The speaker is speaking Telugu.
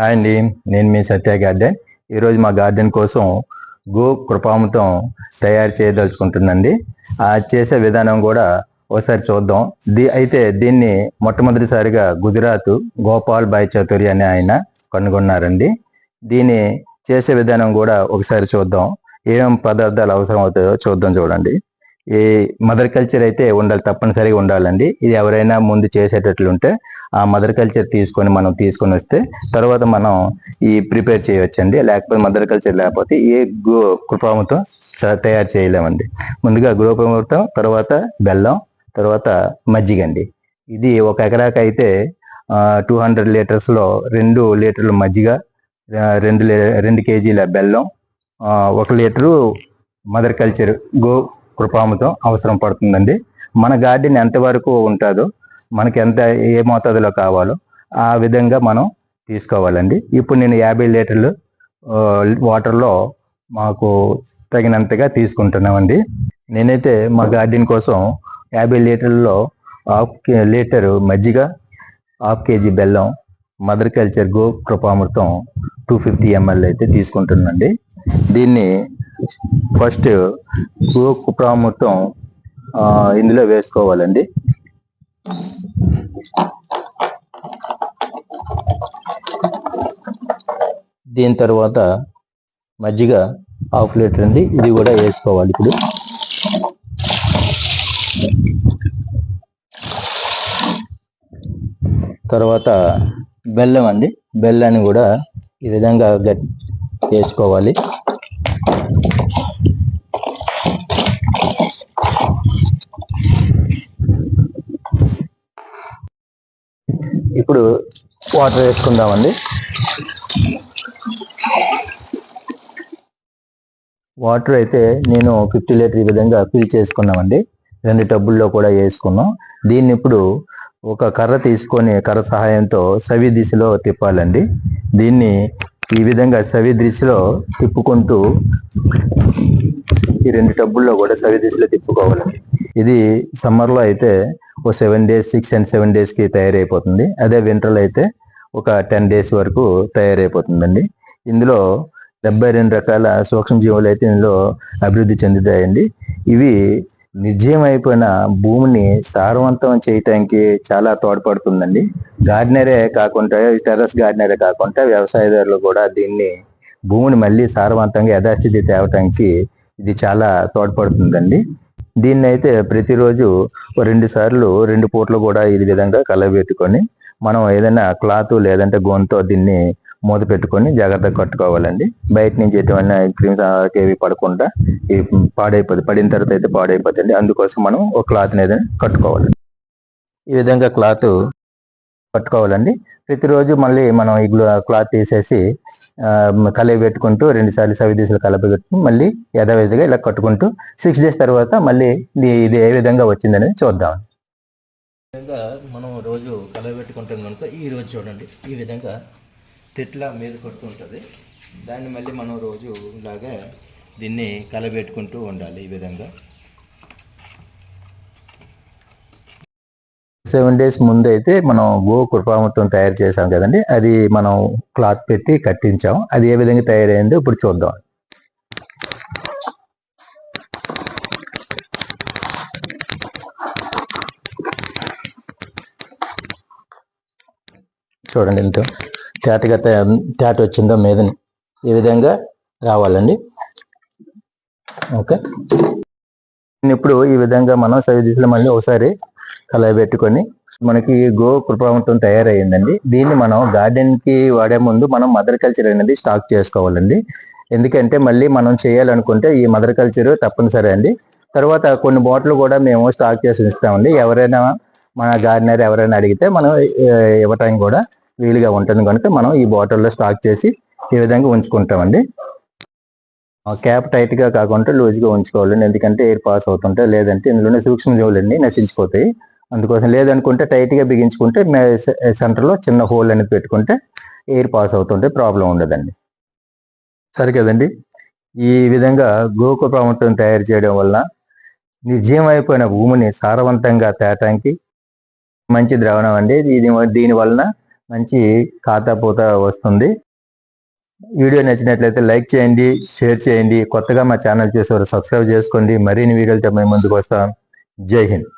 హాయ్ అండి. నేను మీ సత్య గార్డెన్. ఈరోజు మా గార్డెన్ కోసం గో కృపామృతం తయారు చేయదలుచుకుంటుందండి. ఆ చేసే విధానం కూడా ఒకసారి చూద్దాం. దీ అయితే దీన్ని మొట్టమొదటిసారిగా గుజరాత్ గోపాల్ బాయ్ చౌదరి అనే ఆయన కనుగొన్నారండి. దీన్ని చేసే విధానం కూడా ఒకసారి చూద్దాం. ఏమేం పదార్థాలు అవసరం అవుతాయో చూద్దాం చూడండి. ఈ మదర్ కల్చర్ అయితే ఉండాలి తప్పనిసరిగా ఉండాలండి. ఇది ఎవరైనా ముందు చేసేటట్లుంటే ఆ మదర్ కల్చర్ తీసుకొని మనం తీసుకొని వస్తే తర్వాత మనం ఈ ప్రిపేర్ చేయవచ్చండి. లేకపోతే మదర్ కల్చర్ లేకపోతే ఏ గో కృపామృతం తయారు చేయలేమండి. ముందుగా గృహపమృతం తర్వాత బెల్లం తర్వాత మజ్జిగ అండి. ఇది ఒక ఎకరాకి అయితే టూ హండ్రెడ్ లీటర్స్లో రెండు లీటర్లు మజ్జిగ రెండు లీ- రెండు కేజీల బెల్లం ఒక litre mother culture Go Krupamrutham అవసరం పడుతుందండి. మన గార్డెన్ ఎంతవరకు ఉంటుందో మనకి ఎంత ఏ మోతాదులో కావాలో ఆ విధంగా మనం తీసుకోవాలండి. ఇప్పుడు నేను యాభై లీటర్లు వాటర్లో మాకు తగినంతగా తీసుకుంటున్నామండి. నేనైతే మా గార్డెన్ కోసం యాభై లీటర్లలో హాఫ్ లీటరు మజ్జిగ హాఫ్ కేజీ బెల్లం mother culture Go Krupamrutham two fifty ml అయితే తీసుకుంటుందండి దీన్ని ఫస్ట్ గోకు ప్రాముఖ్యం ఇందులో వేసుకోవాలండి. దీని తర్వాత మజ్జిగ హాఫ్ లీటర్ అండి. ఇది కూడా వేసుకోవాలి ఇప్పుడు. తర్వాత బెల్లం అండి. బెల్లాన్ని కూడా ఈ విధంగా గట్ వేసుకోవాలి. ఇప్పుడు వాటర్ వేసుకుందామండి. వాటర్ అయితే నేను ఫిఫ్టీ లీటర్ ఈ విధంగా ఫిల్ చేసుకున్నామండి. రెండు టబ్బుల్లో కూడా వేసుకున్నాం. దీన్ని ఇప్పుడు ఒక కర్ర తీసుకొని కర్ర సహాయంతో సవి దిశలో తిప్పాలండి. దీన్ని ఈ విధంగా సవి దిశలో తిప్పుకుంటూ ఈ రెండు టబ్బుల్లో కూడా సవి దిశలో తిప్పుకోవాలండి. ఇది సమ్మర్లో అయితే ఓ seven days six and seven డేస్కి తయారైపోతుంది. అదే వింటర్లో అయితే ఒక టెన్ డేస్ వరకు తయారైపోతుందండి. ఇందులో డెబ్బై రెండు రకాల సూక్ష్మజీవులు అయితే ఇందులో అభివృద్ధి చెందుతాయండి. ఇవి నిర్జీవమైపోయిన అయిపోయిన భూమిని సారవంతం చేయటానికి చాలా తోడ్పడుతుందండి. గార్డెనరే కాకుండా టెర్రస్ గార్డెనరే కాకుండా వ్యవసాయదారులు కూడా దీన్ని భూమిని మళ్ళీ సారవంతంగా యథాస్థితి తేవటానికి ఇది చాలా తోడ్పడుతుందండి. దీన్ని అయితే ప్రతిరోజు ఓ రెండు సార్లు రెండు పూట్లు కూడా ఈ విధంగా కలబెట్టుకొని మనం ఏదైనా క్లాత్ లేదంటే గోన్తో దీన్ని మూత పెట్టుకొని జాగ్రత్తగా కట్టుకోవాలండి. బయట నుంచి ఎటువంటి క్రీమ్స్ ఏవి పడకుండా ఇవి పాడైపోతుంది పడిన తర్వాత అయితే పాడైపోతుంది. అందుకోసం మనం ఒక క్లాత్ ఏదైనా కట్టుకోవాలి. ఈ విధంగా క్లాత్ కట్టుకోవాలండి ప్రతిరోజు మళ్ళీ మనం ఈ క్లాత్ తీసేసి కలయి పెట్టుకుంటూ రెండుసార్లు సవి దిశలు మళ్ళీ యథావిధిగా ఇలా కట్టుకుంటూ సిక్స్ డేస్ తర్వాత మళ్ళీ ఇది ఏ విధంగా వచ్చిందనేది చూద్దాం. విధంగా మనం రోజు కలబెట్టుకుంటాం కనుక ఈ రోజు చూడండి. ఈ విధంగా తిట్ల మీద కొడుతుంటుంది దాన్ని మళ్ళీ మనం రోజు ఇలాగా దీన్ని కలబెట్టుకుంటూ ఉండాలి ఈ విధంగా. సెవెన్ డేస్ ముందైతే మనం గో కృపామృతం తయారు చేసాం కదండి. అది మనం క్లాత్ పెట్టి కట్టించాం. అది ఏ విధంగా తయారైందో ఇప్పుడు చూద్దాం. చూడండి ఎంతో తేటగా తేట వచ్చిందో మీదని. ఈ విధంగా రావాలండి? ఓకే. ఇప్పుడు ఈ విధంగా మనం సవి దిశలో మళ్ళీ ఒకసారి కలయబెట్టుకొని మనకి గో కృపామృతం తయారయ్యిందండి. దీన్ని మనం గార్డెన్కి వాడే ముందు మనం మదర్ కల్చర్ అనేది స్టాక్ చేసుకోవాలండి. ఎందుకంటే మళ్ళీ మనం చేయాలనుకుంటే ఈ మదర్ కల్చర్ తప్పనిసరి అండి. తర్వాత కొన్ని బాటిల్ కూడా మేము స్టాక్ చేసి ఉంచుతామండి. ఎవరైనా మన గార్డెనర్ ఎవరైనా అడిగితే మనం ఇవ్వటానికి కూడా వీలుగా ఉంటుంది. కనుక మనం ఈ బాటిల్లో స్టాక్ చేసి ఈ విధంగా ఉంచుకుంటామండి. క్యాప్ టైట్గా కాకుండా లూజ్గా ఉంచుకోవాలండి ఎందుకంటే ఎయిర్ పాస్ అవుతుంటే లేదంటే ఇందులోనే సూక్ష్మజీవులన్నీ నశించిపోతాయి. అందుకోసం లేదనుకుంటే టైట్గా బిగించుకుంటే సెంటర్లో చిన్న హోల్ అనేది పెట్టుకుంటే ఎయిర్ పాస్ అవుతుంటే ప్రాబ్లం ఉండదండి. సరే కదండి ఈ విధంగా గోకు ప్రాముఖ్యం తయారు చేయడం వల్ల నిర్జీవమైపోయిన అయిపోయిన భూమిని సారవంతంగా తేటానికి మంచి ద్రావణం అండి ఇది దీని వలన మంచి ఖాతాపోత వస్తుంది. వీడియో నచ్చినట్లయితే లైక్ చేయండి షేర్ చేయండి. కొత్తగా మా ఛానల్ చేసేవారు సబ్స్క్రైబ్ చేసుకోండి. మరిన్ని వీడియోలతో మేము ముందుకు వస్తాం. జై హింద్.